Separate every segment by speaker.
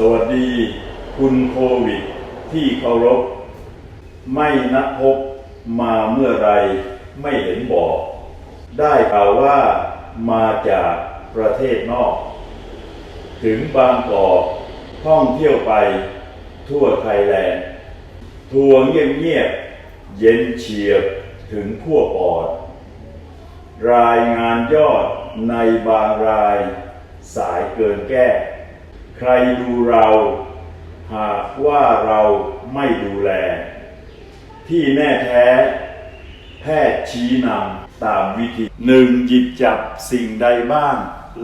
Speaker 1: สวัสดีคุณโควิดที่เคารพ ไม่นัดพบมาเมื่อไรไม่เห็นบอก ได้ข่าวว่ามาจากประเทศนอก ถึงบางกอกท่องเที่ยวไปทั่วไทยแลนด์ ทัวร์เงียบๆเย็นเฉียบถึงขั้วปอด รายงานยอดในบางรายสายเกินแก้ ใครดูเราหากว่าเราไม่ดูแล ที่แน่แท้ แพทย์ชี้นำตามวิธีหนึ่งหยิบจับสิ่งใดบ้าง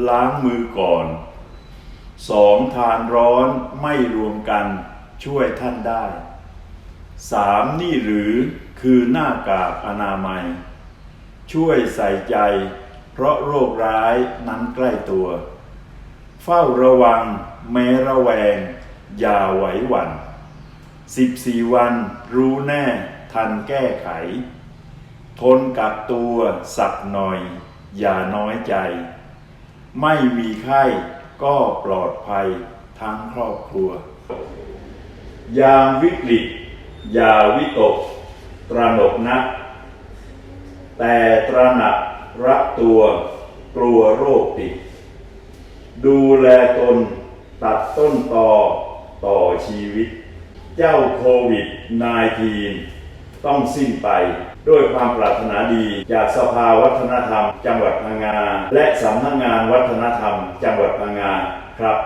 Speaker 1: ล้างมือก่อนสองทานร้อนไม่รวมกันช่วยท่านได้สามนี่หรือคือหน้ากากอนามัย ช่วยใส่ใจ เพราะโรคร้ายนั้นใกล้ตัว เฝ้าระวัง แม้ระแวง อย่าไหวหวั่นสิบสี่วันรู้แน่ ทันแก้ไข ทนกักตัวสักหน่อย อย่าน้อยใจ ไม่มีไข้ก็ปลอดภัยทั้งครอบครัว ยามวิกฤต อย่าวิตก ตระหนกนักแต่ตระหนักรักตัว กลัวโรคติด ดูแลตนตัดต้นตอต่อชีวิต เจ้าโควิด -19 ต้องสิ้นไป ด้วยความปรารถนาดีจากสภาวัฒนธรรม จังหวัดพังงา และสำนักงานวัฒนธรรม จังหวัดพังงาครับ